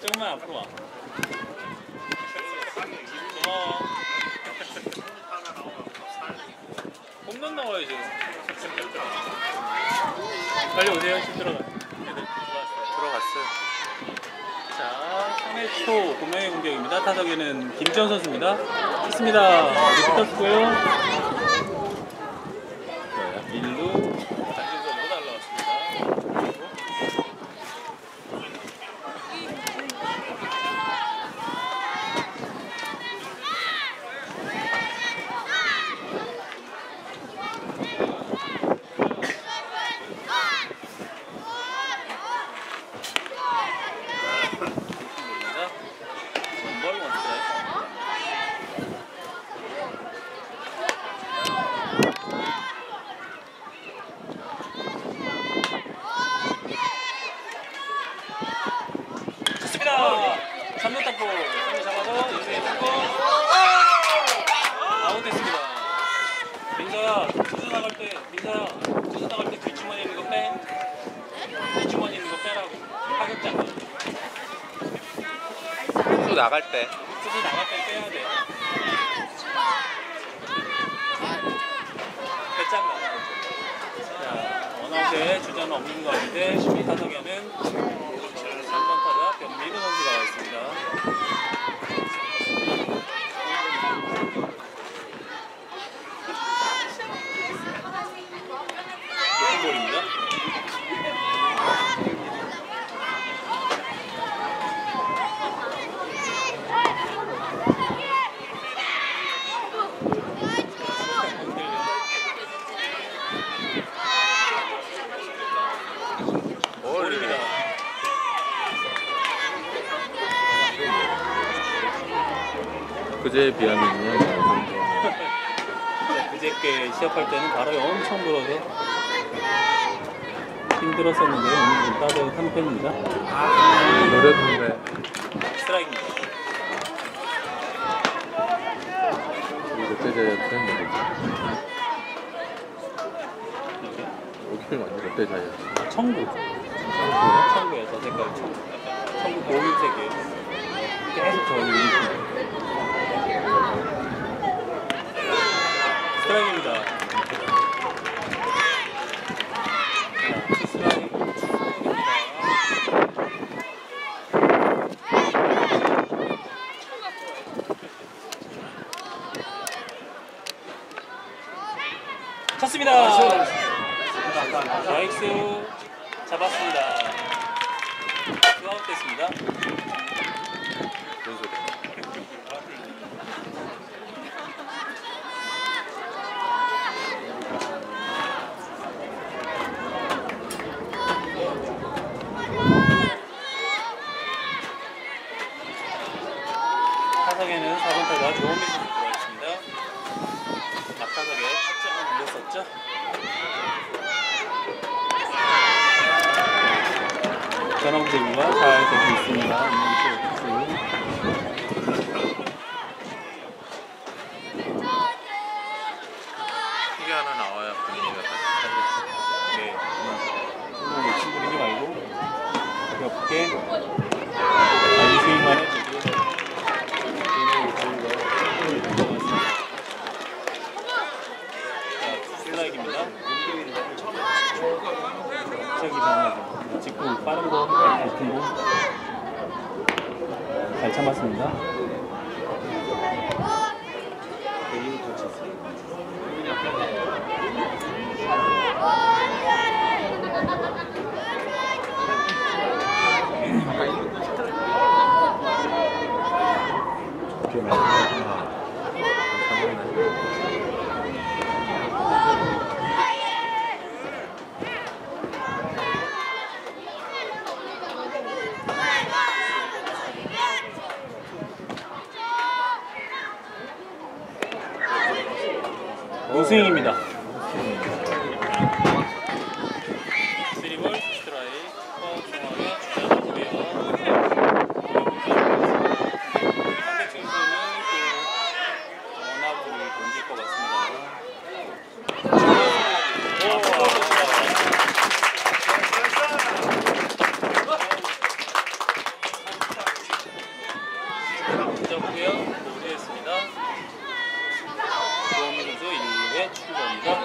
조금만 앞으로 와. 고마워. 홈런 나와야지. 빨리 오세요. 집 들어가. 들어갔어요. 자, 3회 초 공명의 공격입니다. 타석에는 김지현 선수입니다. 좋습니다. 이제 붙었고요. 1루 장진 선수가 날라왔습니다. 입니다. 원볼 원스트라이크. 좋습니다. 3루 땅볼 3루 잡아서 2루에 땅볼 아웃됐습니다. 민서야 투수 나갈 때 민서야 투수 나갈 때 뒷주머니 있는 거 빼. 뒷주머니 있는 거 빼라고. 타격장. 또 나갈 때. 투수 나갈 때 빼야 돼. 배짱가. 자, 원아웃에 주자는 없는 가운데 수비 타석에는 3번 타자 변민우 선수가 와 있습니다. 높은 볼입니다. 볼입니다. 그제에 비하면요. 그저께 시합할 때는 바람이 엄청 불어서 힘들었었는데 오늘 좀 따뜻한 편입니다. 노래 부르네. 스트라이크입니다. 롯데자이언트 했는데. 여기는 완전 롯데자이언트. 청구. 청구예요. 저 색깔 청구. 약간 청구 고유색이에요. 계속 저 유니폼. 스트라이크입니다. 쳤습니다. 나이스 잡았습니다. 됐습니다. 무슨 소리야? 타석에는 4번 타자 조원민 선수 들어와 있습니다. 앞타석에 타점을 올렸었죠. 전원제구가 잘 되고 있습니다. 이명수 투수. 튀기 하나 나와야 분위기가 다시 네. 너무 놓친 부리지 말고 가볍게 자기 스윙만 해주고 자, 슬라이드입니다. 저기 방어죠. 직구 빠른 거, 같은 거. 잘 참았습니다. 대인 터치. 좀 아, 잘못네. 우승입니다. 쓰리볼 스트라이크 파울 상황에 주자 누구예요? 상대 투수는 또 원아웃을 던질 것 같습니다. 오, 아웃입니다.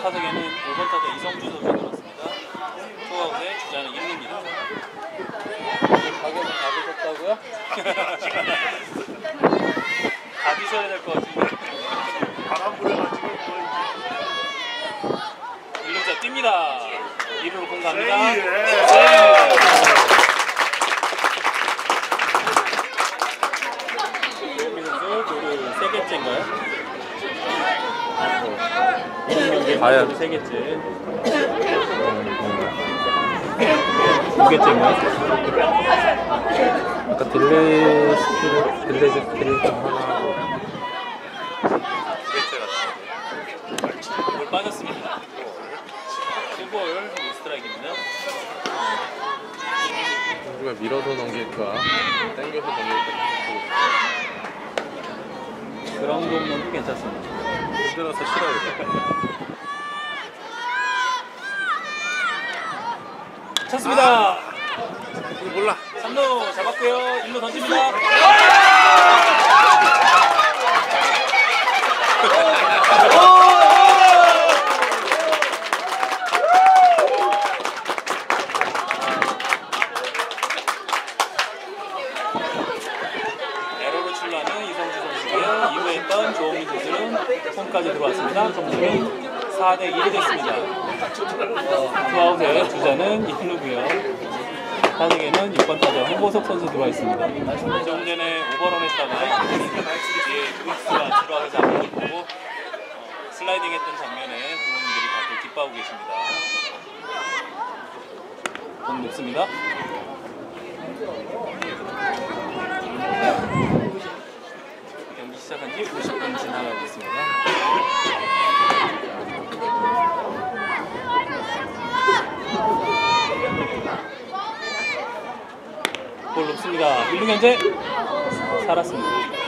타석에는 5번 타자 이성주 선수 들어왔습니다. 투아웃에 주자는 1루입니다. 가격은 다 드셨 다 드셔야 될 것 같은데. 바람 불어가지고 뭐 1루자 뜁니다. 2루로 공 갑니다. 세이에. 김민 선수 도루 세 개째인가요? 과연. 세 개째. 두 개째인가요? 딜레이 스킬, 딜레이 스킬이 하나. 볼 빠졌습니다. 투볼 스트라이크입니다. 우리가 밀어서 넘길까? 당겨서 넘길까? 그라운드 홈런도 괜찮습니다. 힘들어서 싫어요. 쳤습니다. 이거 몰라. 3루 잡았고요. 1루 던집니다. 에러로 출루하는 이성주 선수고요. 2루에 있던 조홍민 선수는 홈까지 들어왔습니다. 점수는 4대 1이 됐습니다. 투아웃의 주자는 1루고요. 타석에는 6번 타자 홍보석 선수 들어와 있습니다. 좀 전에 오버런 했다가 뒤에 루이스가 들어와서 잡은 걸 보고 어, 슬라이딩 했던 장면에 부모님들이 다들 기뻐하고 계십니다. 공 높습니다. 경기 시작한 지 50분 지나가고 있습니다. 볼 1루 현재 살았습니다.